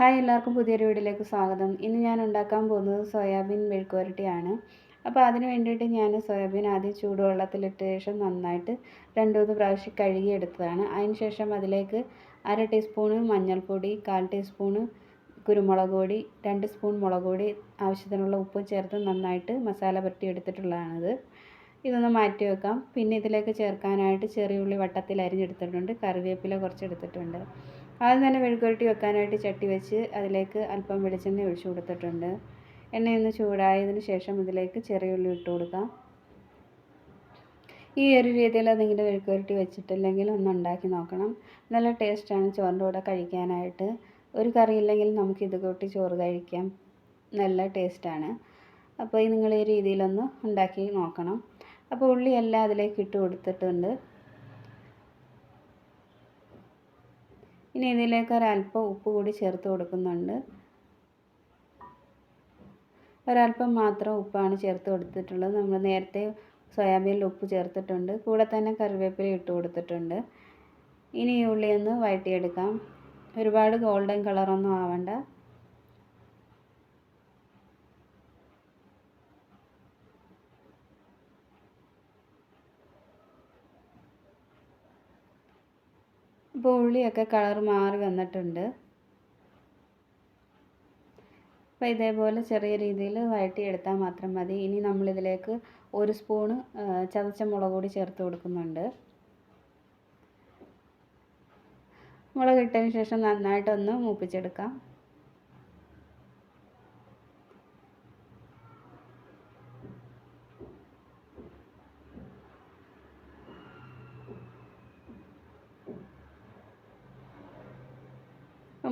Hi എല്ലാവർക്കും പുതിയൊരു വീഡിയോയിലേക്ക് സ്വാഗതം. ഇന്ന് ഞാൻ ഉണ്ടാക്കാൻ പോകുന്നത് സോയാബീൻ മെഴുക്കുവരട്ടിയാണ്. അപ്പോൾ അതിന് വേണ്ടിയിട്ട് ഞാൻ സോയാബീൻ ആദ്യം ചൂടുവെള്ളത്തിലിട്ട ശേഷം നന്നായിട്ട് രണ്ട് മൂന്ന് പ്രാവശ്യം കഴുകിയെടുത്തതാണ്. അതിന് ശേഷം അതിലേക്ക് അര ടീസ്പൂണ് മഞ്ഞൾപ്പൊടി കാൽ ടീസ്പൂണ് കുരുമുളക് പൊടി രണ്ട് സ്പൂൺ മുളക് പൊടി ആവശ്യത്തിനുള്ള ഉപ്പും ചേർത്ത് നന്നായിട്ട് മസാല പുരട്ടി എടുത്തിട്ടുള്ളതാണിത് ഇതൊന്ന് മാറ്റി വെക്കാം. പിന്നെ ഇതിലേക്ക് ചേർക്കാനായിട്ട് ചെറിയ ഉള്ളി വട്ടത്തിൽ അരിഞ്ഞെടുത്തിട്ടുണ്ട്. കറിവേപ്പില കുറച്ച് എടുത്തിട്ടുണ്ട് ആദ്യം തന്നെ മെഴുക്കുവരട്ടി വെക്കാനായിട്ട് ചട്ടി വെച്ച് അതിലേക്ക് അല്പം വെളിച്ചെണ്ണ ഒഴിച്ചു കൊടുത്തിട്ടുണ്ട്. എണ്ണയൊന്ന് ചൂടായതിന് ശേഷം ഇതിലേക്ക് ചെറിയ ഉള്ളി ഇട്ട് കൊടുക്കാം. ഈ ഒരു രീതിയിൽ നിങ്ങളുടെ മെഴുക്കുവരട്ടി വെച്ചിട്ടില്ലെങ്കിൽ ഒന്ന് ഉണ്ടാക്കി നോക്കണം. നല്ല ടേസ്റ്റാണ് ചോറിന്റെ കൂടെ കഴിക്കാനായിട്ട്. ഒരു കറി ഇല്ലെങ്കിൽ നമുക്ക് ഇത് കൂട്ടി ചോറ് കഴിക്കാം. നല്ല ടേസ്റ്റാണ്. അപ്പോൾ നിങ്ങൾ ഈ രീതിയിലൊന്ന് ഉണ്ടാക്കി നോക്കണം. അപ്പോൾ ഉള്ളി എല്ലാം അതിലേക്ക് ഇട്ട് കൊടുത്തിട്ടുണ്ട്. ഇനി ഇതിലേക്ക് ഒരല്പം ഉപ്പ് കൂടി ചേർത്ത് കൊടുക്കുന്നുണ്ട്. ഒരല്പം മാത്രം ഉപ്പാണ് ചേർത്ത് കൊടുത്തിട്ടുള്ളത്. നമ്മൾ നേരത്തെ സോയാബീനിൽ ഉപ്പ് ചേർത്തിട്ടുണ്ട്. കൂടെ തന്നെ കറിവേപ്പില ഇട്ട് കൊടുത്തിട്ടുണ്ട്. ഇനി ഈ ഉള്ളി വഴറ്റിയെടുക്കാം. ഒരുപാട് ഗോൾഡൻ കളറൊന്നും ആവണ്ട. ഇപ്പോൾ ഉള്ളിയൊക്കെ കളർ മാറി വന്നിട്ടുണ്ട്. അപ്പോൾ ഇതേപോലെ ചെറിയ രീതിയിൽ വഴറ്റിയെടുത്താൽ മാത്രം മതി. ഇനി നമ്മളിതിലേക്ക് ഒരു സ്പൂണ് ചതച്ച മുളക് പൊടി ചേർത്ത് കൊടുക്കുന്നുണ്ട്. മുളക് ഇട്ടതിന് ശേഷം നന്നായിട്ടൊന്ന് മൂപ്പിച്ചെടുക്കാം.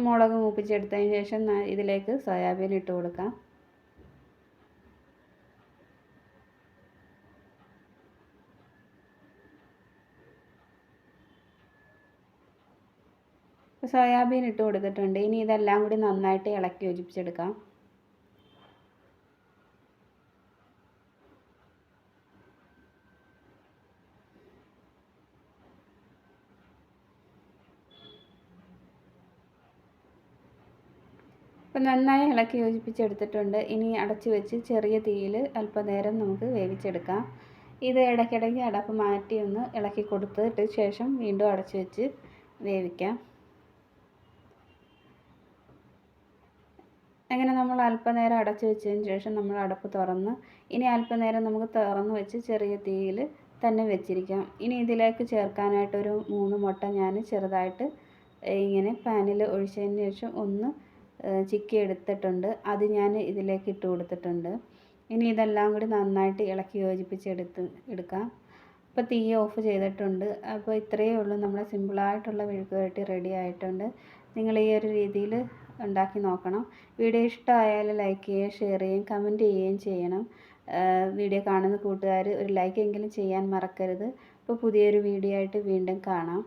മുളക് മൂപ്പിച്ചെടുത്തതിന് ശേഷം ഇതിലേക്ക് സോയാബീൻ ഇട്ട് കൊടുക്കാം. സോയാബീൻ ഇട്ട് കൊടുത്തിട്ടുണ്ട്. ഇനി ഇതെല്ലാം കൂടി നന്നായിട്ട് ഇളക്കി യോജിപ്പിച്ചെടുക്കാം. അപ്പോൾ നന്നായി ഇളക്കി യോജിപ്പിച്ചെടുത്തിട്ടുണ്ട്. ഇനി അടച്ചു വെച്ച് ചെറിയ തീയിൽ അല്പനേരം നമുക്ക് വേവിച്ചെടുക്കാം. ഇത് ഇടയ്ക്കിടയ്ക്ക് അടപ്പ് മാറ്റി ഒന്ന് ഇളക്കി കൊടുത്തിട്ട് ശേഷം വീണ്ടും അടച്ചു വെച്ച് വേവിക്കാം. അങ്ങനെ നമ്മൾ അല്പനേരം അടച്ചു വെച്ചതിന് ശേഷം നമ്മൾ അടപ്പ് തുറന്ന് ഇനി അല്പനേരം നമുക്ക് തുറന്ന് വെച്ച് ചെറിയ തീയിൽ തന്നെ വെച്ചിരിക്കാം. ഇനി ഇതിലേക്ക് ചേർക്കാനായിട്ടൊരു മൂന്ന് മുട്ട ഞാൻ ചെറുതായിട്ട് ഇങ്ങനെ പാനിൽ ഒഴിച്ചതിന് ശേഷം ഒന്ന് ചിക്കി എടുത്തിട്ടുണ്ട്. അത് ഞാൻ ഇതിലേക്ക് ഇട്ട് കൊടുത്തിട്ടുണ്ട്. ഇനി ഇതെല്ലാം കൂടി നന്നായിട്ട് ഇളക്കി യോജിപ്പിച്ചെടുത്ത് എടുക്കാം. അപ്പോൾ തീ ഓഫ് ചെയ്തിട്ടുണ്ട്. അപ്പോൾ ഇത്രയേ ഉള്ളൂ. നമ്മുടെ സിമ്പിളായിട്ടുള്ള മെഴുക്ക് റെഡി ആയിട്ടുണ്ട്. നിങ്ങൾ ഈ ഒരു രീതിയിൽ ഉണ്ടാക്കി നോക്കണം. വീഡിയോ ഇഷ്ടമായാൽ ലൈക്ക് ചെയ്യുകയും ഷെയർ ചെയ്യുകയും കമന്റ് ചെയ്യുകയും ചെയ്യണം. വീഡിയോ കാണുന്ന കൂട്ടുകാർ ഒരു ലൈക്ക് എങ്കിലും ചെയ്യാൻ മറക്കരുത്. അപ്പോൾ പുതിയൊരു വീഡിയോ ആയിട്ട് വീണ്ടും കാണാം.